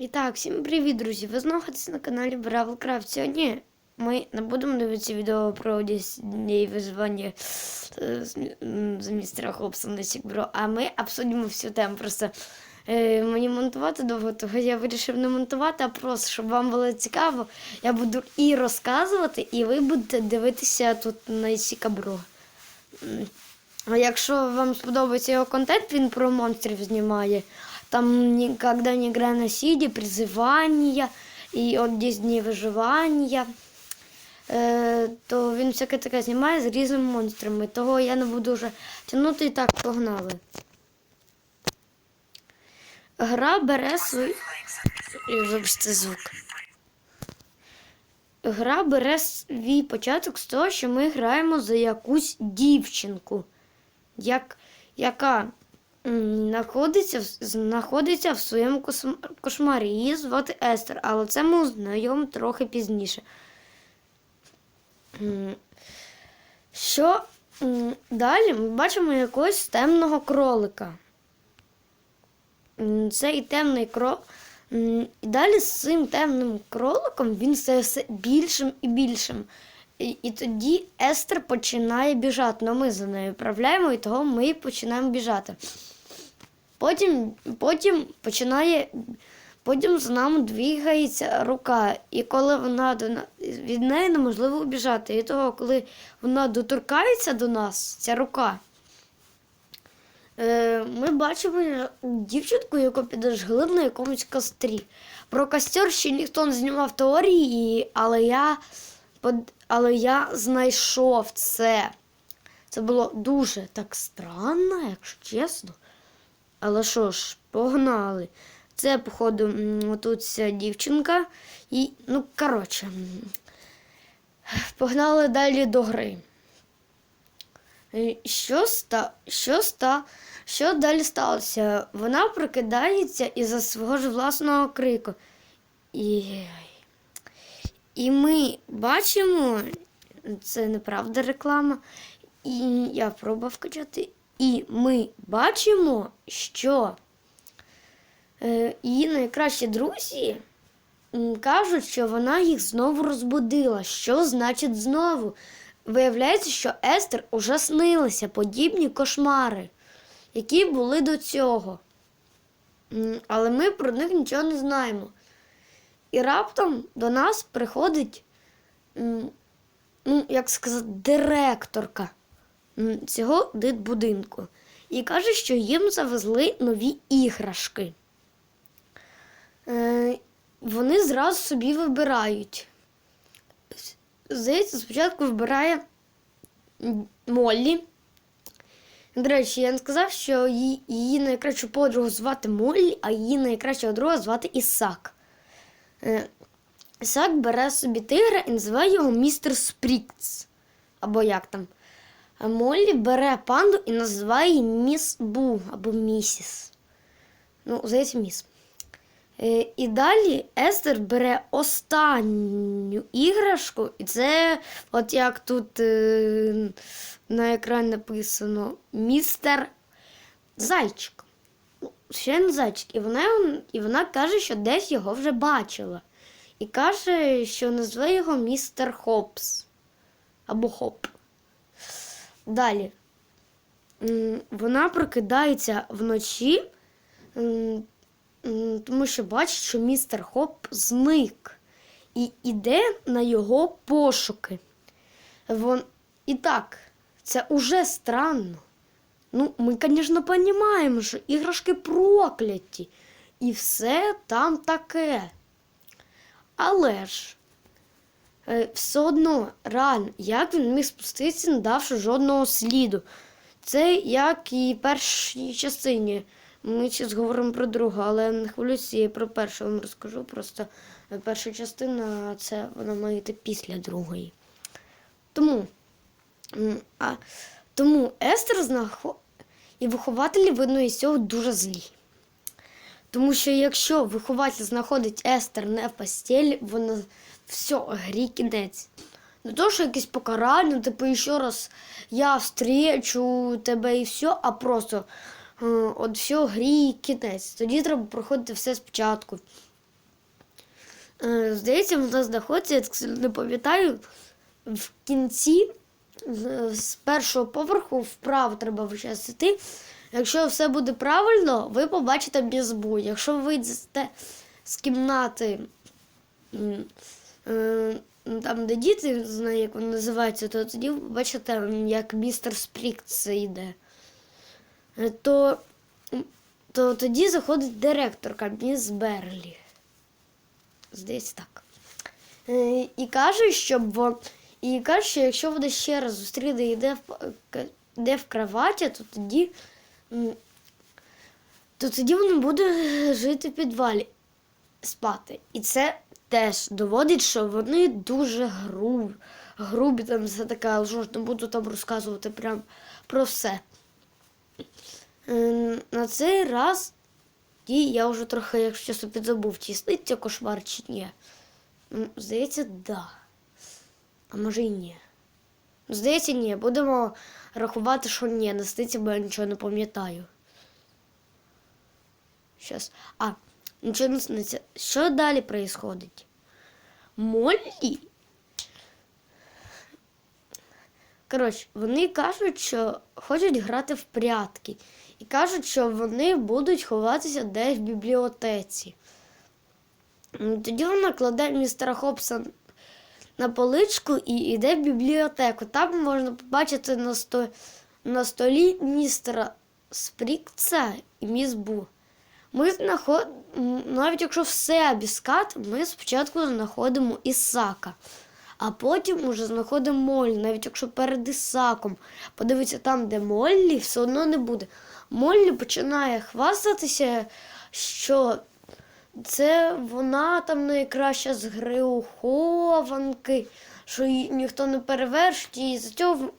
І так, всім привіт, друзі! Ви знаходитесь на каналі Бравлкрафт. Сьогодні ми не будемо дивитися відео про 10 днів виживання з містера Хопса на Сікбро, а ми обсудимо всю тему. Просто е, мені монтувати довго, того я вирішив не монтувати, а просто, щоб вам було цікаво, я буду і розказувати, і ви будете дивитися тут на Сікабро. А якщо вам сподобається його контент, він про монстрів знімає. Там никогда не играя на сиде, призывания, і от 10 днів виживання. Е, то він всяке таке знімає з різними монстрами. Того я не буду вже тягнути і так погнали. Гра бере свій. Вибачте звук. Гра бере свій початок з того, що ми граємо за якусь дівчинку, як, яка знаходиться, знаходиться в своєму кошмарі. Її звати Естер, але це ми узнаємо трохи пізніше. Що далі ми бачимо якогось темного кролика. Цей темний кролик. І далі з цим темним кроликом він стає все більшим і більшим. І, тоді Естер починає біжати. Ну ми за нею управляємо, і того ми починаємо біжати. Потім, потім починає. Потім за нами двигається рука, і коли вона до від неї неможливо убіжати. І того, коли вона доторкається до нас, ця рука, Е, Ми бачимо дівчинку, яку підожгли на якомусь кострі. Про костер ще ніхто не знімав теорії, але я, але я знайшов це. Це було дуже так странно, якщо чесно. Але що ж, погнали. Це, походу, тут ця дівчинка. І, ну, коротше, погнали далі до гри. Е, Що ста, що ста, що далі сталося? Вона прокидається із-за свого ж власного крику. І, і ми бачимо, це неправда реклама, і я пробував качати. І ми бачимо, що е, її найкращі друзі кажуть, що вона їх знову розбудила. Що значить знову? Виявляється, що Естер уже снилися подібні кошмари, які були до цього. Але ми про них нічого не знаємо. І раптом до нас приходить, ну, як сказати, директорка цього дитбудинку. І каже, що їм завезли нові іграшки. Е, вони зразу собі вибирають. Здається, спочатку вибирає Моллі. До речі, я не сказав, що її, найкращу подругу звати Моллі, а її найкращого друга звати Ісак. Е, Ісак бере собі тигра і називає його містер Спрікц. Або як там. Моллі бере панду і називає її міс Бу або місіс. Ну, здається, міс. Е, І далі Естер бере останню іграшку, і це, от як тут е, на екрані написано, містер Зайчик. Ще. І вона, і вона каже, що десь його вже бачила. І каже, що назве його містер Хопс. Або Хоп. Далі. Вона прокидається вночі. Тому що бачить, що містер Хоп зник і йде на його пошуки. Вон... І так, це уже странно. Ну, ми, звісно, розуміємо, що іграшки прокляті, і все там таке. Але ж, е, все одно, реально, як він міг спуститися, не давши жодного сліду. Це як і першій частині. Ми зараз говоримо про другу, але не хвилююся, я про першу вам розкажу. Просто е, перша частина це вона має йти після другої. Тому, а, тому Естер знахо... і вихователі, видно, із цього дуже злі. Тому що якщо вихователь знаходить Естер не в постелі, вона все, грі кінець. Не то, що якесь покарання, типу, ще раз я встречу тебе і все, а просто е, от все, грі кінець. Тоді треба проходити все спочатку. Е, Здається, вона знаходиться, я не пам'ятаю, в кінці з- першого поверху вправо треба весь йти. Якщо все буде правильно, ви побачите мізбу. Якщо ви вийдете з кімнати, е, там, де діти, не знаю, як вони називаються, то тоді ви побачите, як містер Спрікс йде. Е, То, то тоді заходить директорка міс Берлі. Здається, так. Е, І каже, щоб і каже, що якщо вона ще раз зустріне і йде в, йде в кроваті, то тоді, то тоді вона буде жити в підвалі спати. І це теж доводить, що вони дуже грубі, грубі там все таке, але ж не буду там розказувати прям про все. Е, На цей раз і я вже трохи, якщо чесно, підзабув, чи сниться кошмар чи ні. Здається, да. А може і ні. Здається, ні. Будемо рахувати, що ні, не сниться, бо я нічого не пам'ятаю. Щас. А, нічого не сниться. Що далі происходить? Моллі. Коротше, вони кажуть, що хочуть грати в прятки. І кажуть, що вони будуть ховатися десь в бібліотеці. Тоді вона кладе містера Хопса на поличку і йде в бібліотеку. Там можна побачити на, сто... на столі містера Спрікца і міс Бу. Ми знаход... навіть якщо все біскат, ми спочатку знаходимо Ісака, а потім уже знаходимо Моллі, навіть якщо перед Ісаком. Подивитися там, де Моллі, все одно не буде. Моллі починає хвастатися, що це вона там найкраща з гри у що її ніхто не перевершить, і з цього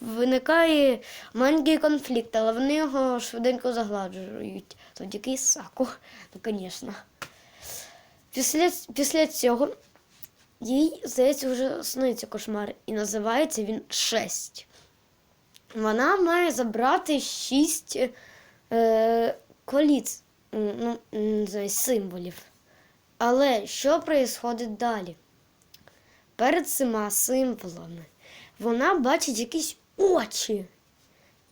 виникає маленький конфлікт, але вони його швиденько загладжують. Завдяки Ісаку, ну, звісно. Після, після цього їй, здається, вже сниться кошмар, і називається він Шесть. Вона має забрати шість е, коліць, ну, символів. Але що відбувається далі? Перед цими символами вона бачить якісь очі.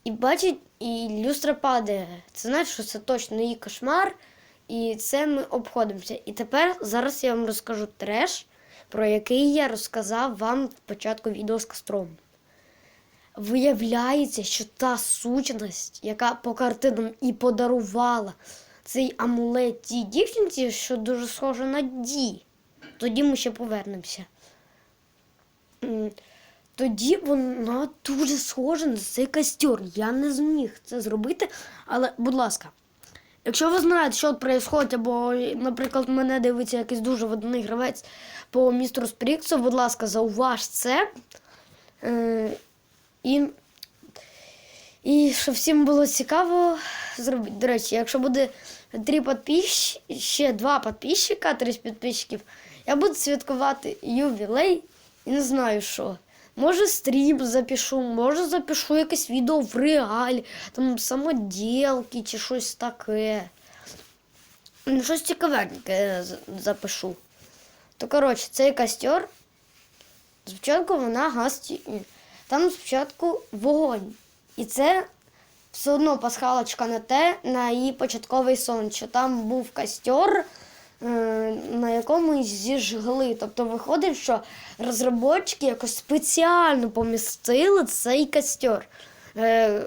І бачить, і люстра падає. Це значить, що це точно її кошмар, і це ми обходимося. І тепер зараз я вам розкажу треш, про який я розказав вам в початку відео з костром. Виявляється, що та сущність, яка по картинам і подарувала цей амулет тій дівчинці, що дуже схожа на Ді. Тоді ми ще повернемося. Тоді вона дуже схожа на цей костер. Я не зміг це зробити. Але, будь ласка, якщо ви знаєте, що відбувається, або, наприклад, мене дивиться якийсь дуже водний гравець по містеру Спріксу, будь ласка, зауваж це. Е, і, і щоб всім було цікаво зробити. До речі, якщо буде три підписчика, ще два підписчика, три підписчиків, я буду святкувати ювілей і не знаю що. Може стрім запишу, може запишу якесь відео в реалі, там самоділки чи щось таке. Ну, щось цікавеньке запишу. То коротше, цей костер. Спочатку вона гасті. Там спочатку вогонь. І це все одно пасхалочка на те, на її початковий сон, що там був костер, е, на якому зіжгли. Тобто виходить, що розробники якось спеціально помістили цей костер. Е,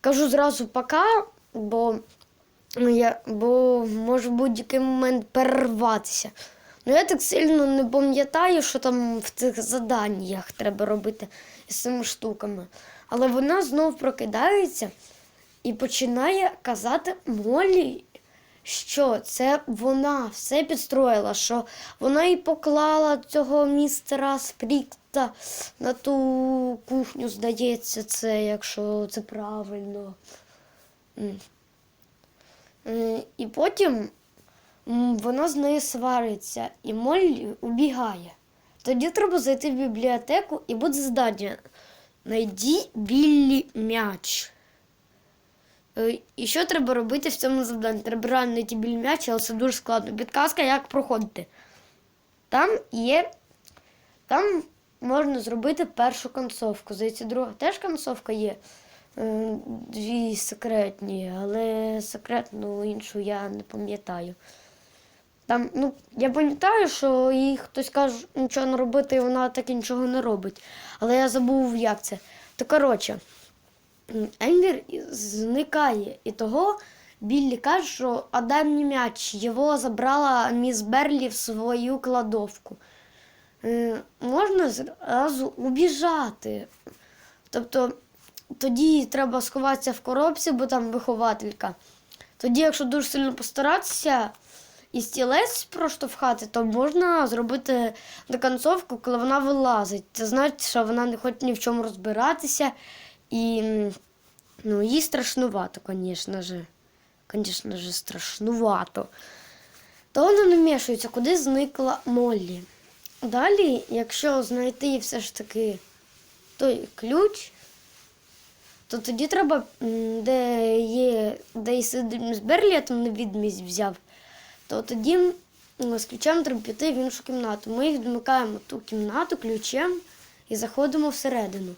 кажу зразу пока, бо, ну, я, бо може в будь-який момент перерватися. Ну, я так сильно не пам'ятаю, що там в цих заданнях треба робити з цими штуками. Але вона знов прокидається і починає казати Молі, що це вона все підстроїла, що вона і поклала цього містера Спрікта на ту кухню, здається, це, якщо це правильно. Е, І потім вона з нею свариться, і Моллі убігає. Тоді треба зайти в бібліотеку і буде завдання. Найди Біллі м'яч. Е, І що треба робити в цьому завданні? Треба реально знайти біль м'яч, але це дуже складно. Підказка, як проходити. Там є. Там можна зробити першу концовку. Здається, друга теж концовка є. Е, Дві секретні, але секретну іншу я не пам'ятаю. Там, ну, я пам'ятаю, що їй хтось каже нічого не робити, і вона так і нічого не робить. Але я забув, як це. То коротше, і- зникає. І того Біллі каже, що Адам м'яч його забрала міс Берлі в свою кладовку. Е, можна зразу убіжати. Тобто тоді треба сховатися в коробці, бо там вихователька. Тоді, якщо дуже сильно постаратися і стілець проштовхати, то можна зробити доконцовку, коли вона вилазить. Це значить, що вона не хоче ні в чому розбиратися. І ну, їй страшнувато, звісно ж. Звісно ж, страшнувато. То вона не вмішується, куди зникла Моллі. Далі, якщо знайти все ж таки той ключ, то тоді треба, де є, де і з Берлі, я там невідмість взяв, то тоді з ключем треба піти в іншу кімнату. Ми відмикаємо ту кімнату ключем і заходимо всередину.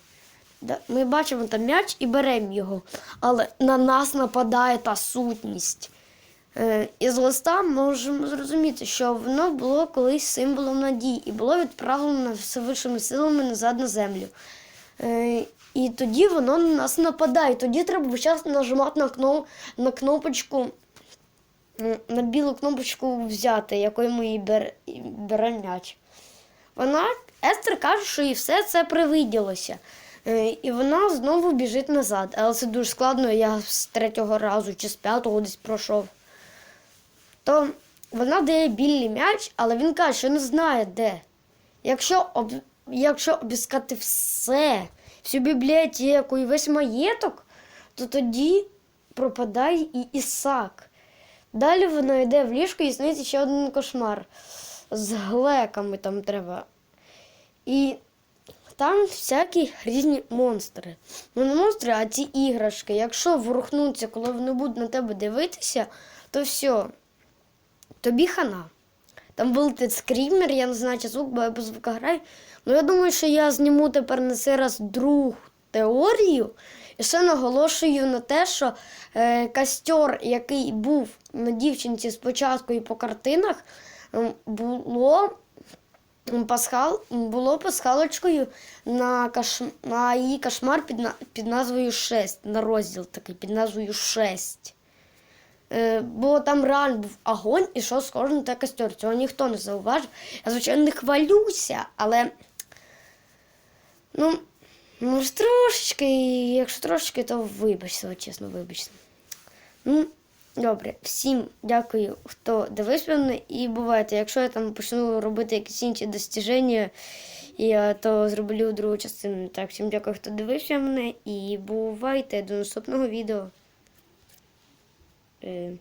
Ми бачимо там м'яч і беремо його, але на нас нападає та сутність. Е, Із листа можемо зрозуміти, що воно було колись символом надії і було відправлено всевишніми силами назад на землю. Е, І тоді воно на нас нападає. Тоді треба час нажимати на, кнопочку, на білу кнопочку взяти, якою ми її бер, беремо м'яч. Вона, Естер каже, що їй все це привиділося. Е, І вона знову біжить назад. Але це дуже складно, я з третього разу чи з п'ятого десь пройшов. То вона дає білий м'яч, але він каже, що не знає де. Якщо, об... Якщо обіскати все, всю бібліотеку і весь маєток, то тоді пропадає і Ісак. Далі вона йде в ліжко і сниться ще один кошмар. З глеками там треба. І там всякі різні монстри. Ну не монстри, а ці іграшки. Якщо ворухнуться, коли вони будуть на тебе дивитися, то все, тобі хана. Там вилетить скрімер, я не знаю, чи звук, бо я без звука граю. Ну я думаю, що я зніму тепер на цей раз другу теорію. І ще наголошую на те, що е, костер, який був на дівчинці спочатку і по картинах, було пасхал, було пасхалочкою на, каш, на її кошмар під, на, під назвою 6, на розділ такий під назвою 6. Е, бо там реально був огонь і що схоже на те костер. Цього ніхто не зауважив. Я, звичайно, не хвалюся, але. Ну, може, трошечки, і якщо трошечки, то вибачте, чесно, вибачте. Ну, добре, всім дякую, хто дивився мене. І бувайте, якщо я там почну робити якісь інші достіження, я то зроблю другу частину. Так, всім дякую, хто дивився мене, і бувайте до наступного відео. Е,